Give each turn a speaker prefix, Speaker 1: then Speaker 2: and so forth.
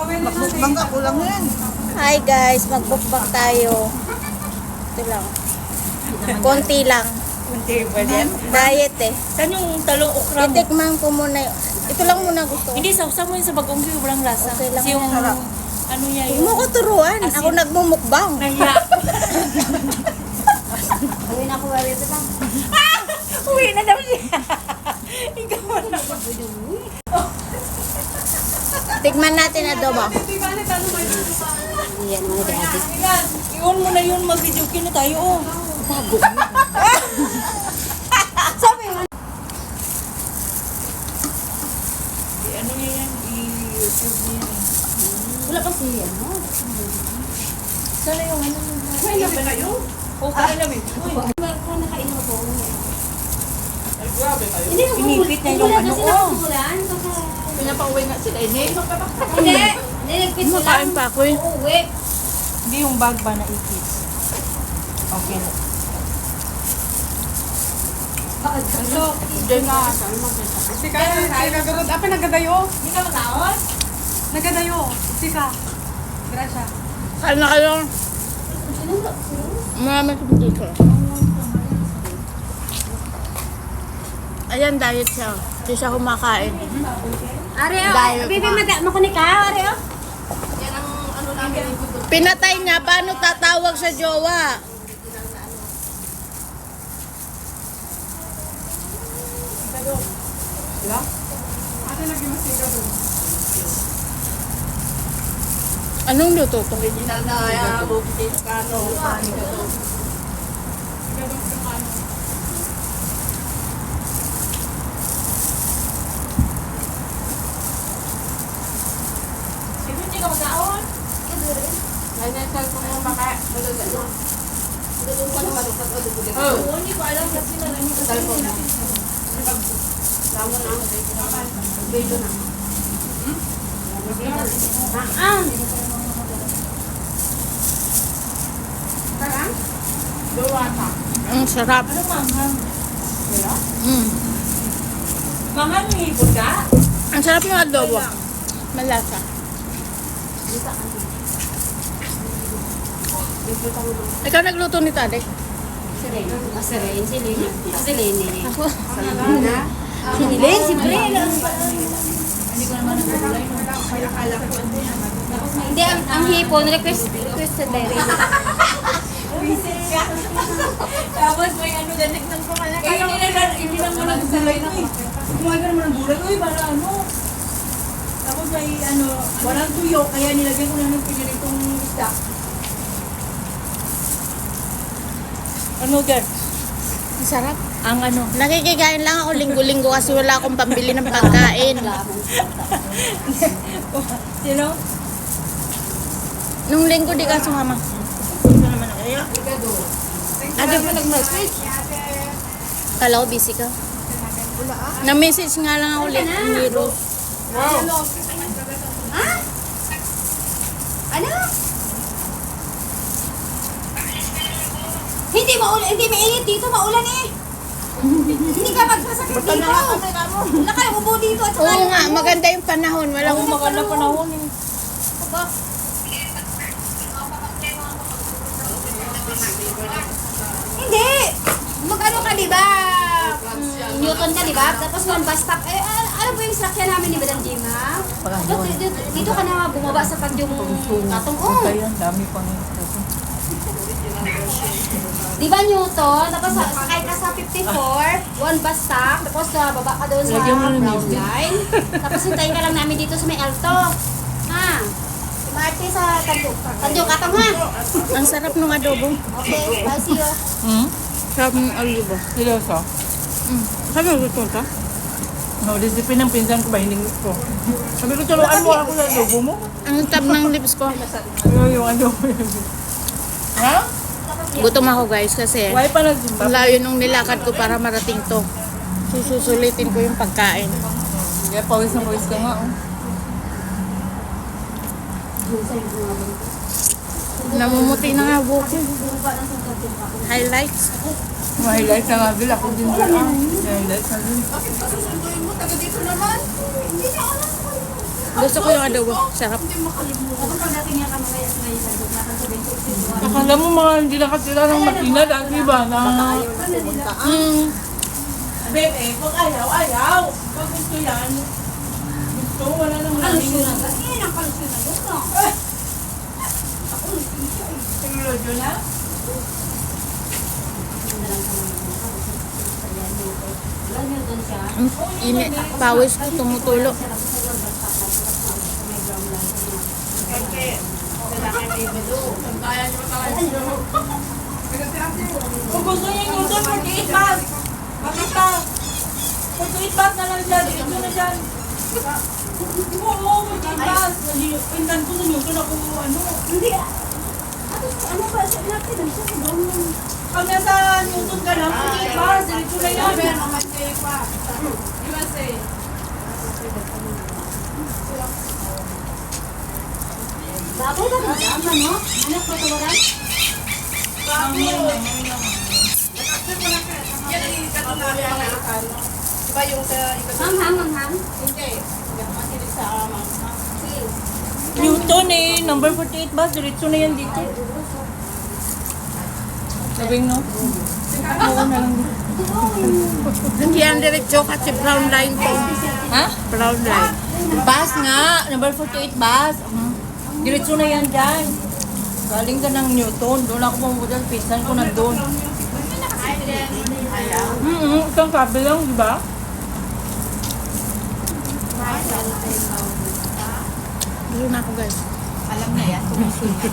Speaker 1: Makmukbang ka, kulang na yan.
Speaker 2: Hi guys, magbukbang tayo. Ito lang. Konti lang.
Speaker 3: Hindi ba yan?
Speaker 2: Diet eh.
Speaker 3: Saan yung talong okra mo?
Speaker 2: Titikman ko muna yun. Ito lang muna gusto ko.
Speaker 3: Hindi, sausaw mo yun sa bagong view, walang lasa.
Speaker 2: Okay lang
Speaker 3: Kasi yung.
Speaker 1: Sarap.
Speaker 3: ano niya
Speaker 2: Huwag
Speaker 3: yung...
Speaker 2: mo ko turuan. Ako nagmumukbang.
Speaker 3: Nahiya.
Speaker 2: Gawin ako bari ito lang.
Speaker 3: Uwi na daw siya. Ikaw na.
Speaker 2: Tikman natin adobo.
Speaker 3: Yan, mga dati. Iwan mo na yun, mag-video na tayo. Oh.
Speaker 2: Sabi mo.
Speaker 3: I- Ano niya yan? I-YouTube niya yan.
Speaker 2: Wala kasi ano.
Speaker 3: Sana yung ano? Na ba kayo? Oo, na babe. Uy,
Speaker 2: Kung nakainom ko.
Speaker 3: Pinipit niya yung ano. Oh.
Speaker 1: Pinapauwi nga sila. Ini.
Speaker 2: Hindi. Niligpit ko lang.
Speaker 3: Kumakain pa ako eh.
Speaker 2: Uuwi.
Speaker 3: Hindi yung bag ba na ikis. Okay na.
Speaker 1: Ito. Diyan na.
Speaker 4: Si ka, si ka gagod. Apa nagadayo?
Speaker 2: Hindi ka mataon?
Speaker 4: Nagadayo. Si ka. Grasya.
Speaker 2: Kain na kayo. Marami kong dito. Ayan, diet siya. Hindi siya kumakain.
Speaker 5: Are,
Speaker 2: Dahil-
Speaker 5: oh, bibi maga, makunik ka, are, oh.
Speaker 2: Pinatay niya, paano tatawag sa jowa?
Speaker 4: Ate lagi masiga doon.
Speaker 2: Anong luto to?
Speaker 1: Original na kaya bukit kano. Paano ka to?
Speaker 3: Hindi ka magkaon.
Speaker 1: Nanasal ko mo baka. Magagano. Magagano ka naman. Oh.
Speaker 3: Oo, hindi ko alam kasi na lang yung
Speaker 1: Talpon mo. Lamo na. Video na.
Speaker 5: Ah,
Speaker 1: Gawa ka.
Speaker 2: Ang sarap.
Speaker 3: Ano manghang?
Speaker 2: Mm.
Speaker 3: Manghang ni Buddha?
Speaker 2: Ang sarap ng adobo. Malasa. Ikaw nagluto ni Tade?
Speaker 5: Serene. Ah, serene. Si Lene. Si Lene.
Speaker 2: Ako.
Speaker 5: Si Lene, si Lene. Hindi, ang, ang hipon, request, request sa Lene.
Speaker 3: Tapos may ano dyan, nagtang pa malaki. Kaya hindi hindi na mo nagsalay na eh. Kumain ka naman ng gulay. Uy, para ano? Tapos may ano, walang tuyo, kaya nilagyan ko na ng piniritong isda. Ano, girl?
Speaker 2: Ang sarap.
Speaker 3: Ang ano?
Speaker 2: Nakikikain lang ako linggo-linggo kasi wala akong pambili ng pagkain.
Speaker 3: Sino?
Speaker 2: Nung linggo di ka sumama.
Speaker 3: Ano?
Speaker 2: Ate mo nag-message? Kala ko busy ka. Na-message nga lang ako ulit ni Rose.
Speaker 5: Ano? Hindi maulan, hindi mainit dito, maulan eh. hindi ka magsasakit dito. Wala ka ubo dito at saka
Speaker 2: Oo nga, maganda yung panahon. Walang
Speaker 3: Ako maganda panahon eh.
Speaker 5: Hindi! Mag-ano ka, di ba? Mm, Newton ka, di ba? Tapos one bus stop. Eh, ano, ano ba yung sakyan namin ni Madam Gina? Dito, dito, dito ka na bumaba sa pag yung katong. Oh,
Speaker 3: Kaya ang dami pang
Speaker 5: di ba Newton? Tapos sa- sakay ka sa 54, one bus stop. Tapos uh, baba ka doon sa
Speaker 3: Lagyan mo ng
Speaker 5: brown
Speaker 3: music.
Speaker 5: line. Tapos hintayin ka lang namin dito sa may alto. Ha? Si Marty sa Tanjung. Tanjung Katong ha?
Speaker 2: Ang sarap ng adobo.
Speaker 5: Okay, bye see you.
Speaker 3: Hmm?
Speaker 2: Sarap ng adobo.
Speaker 3: Seryoso?
Speaker 2: Mm. Sabi mo gusto ka?
Speaker 3: No, disipin ng pinsan ko ba? Hindi ko. Sabi ko, turuan mo ako sa logo mo.
Speaker 2: Ang tab ng lips ko.
Speaker 3: Ano yung mo yun? Ha?
Speaker 2: Gutom ako guys kasi
Speaker 3: Why pa nagsimba?
Speaker 2: ang layo nung nilakad ko para marating to. Sususulitin ko yung pagkain.
Speaker 3: Kaya pawis na pawis ka nga. Oh.
Speaker 2: Namumuti na nga buko. Highlights.
Speaker 3: Mahighlight na nga bil. Ako din ba? Highlight na din.
Speaker 1: Bakit susunduin mo? Taga dito naman. Hindi niya alam ko.
Speaker 2: Gusto ko yung adobo. Sarap.
Speaker 3: Akala mo mga hindi nakatira ng makina dati ba na...
Speaker 2: Mm.
Speaker 3: Bebe, pag ayaw, ayaw. Pag gusto yan, gusto, wala nang
Speaker 5: na. Eh, ang kalusyon na yun. no?
Speaker 3: Teknolodyo na?
Speaker 5: Siya.
Speaker 2: Init. Pawis ko tumutulo.
Speaker 3: Kung gusto niya yung doon, 48 bus. Makita. 48 bus na lang dyan. Dito na dyan. Oo, 48 bus. Pintan ko sa Newton ako ano.
Speaker 5: Hindi ah. Ano, ano ba? Natin, ano siya sa lang.
Speaker 3: Pag nasa Newton ka lang, 48 bus. Dito na yan.
Speaker 1: Pa. USA.
Speaker 5: Baboy ba rin dyan, ano? Anak ko tawaran?
Speaker 1: Yan ang katunayan ng Amerikano. Diba yung sa
Speaker 5: ham, ham.
Speaker 1: Hindi. Hindi ako makinig sa amang.
Speaker 3: Newton eh, number 48 bus. Diretso na yan dito. Sabing no?
Speaker 2: Hindi yan diretso kasi brown line to.
Speaker 3: Ha?
Speaker 2: Brown line.
Speaker 3: Bus nga, number 48 bus. Diretso na yan dyan. Galing ka ng Newton. Doon ako pumunta. Pinsan ko nandun. Mm-hmm. Isang sabi lang, di ba?
Speaker 2: Gusto na ako guys.
Speaker 1: Alam na yan.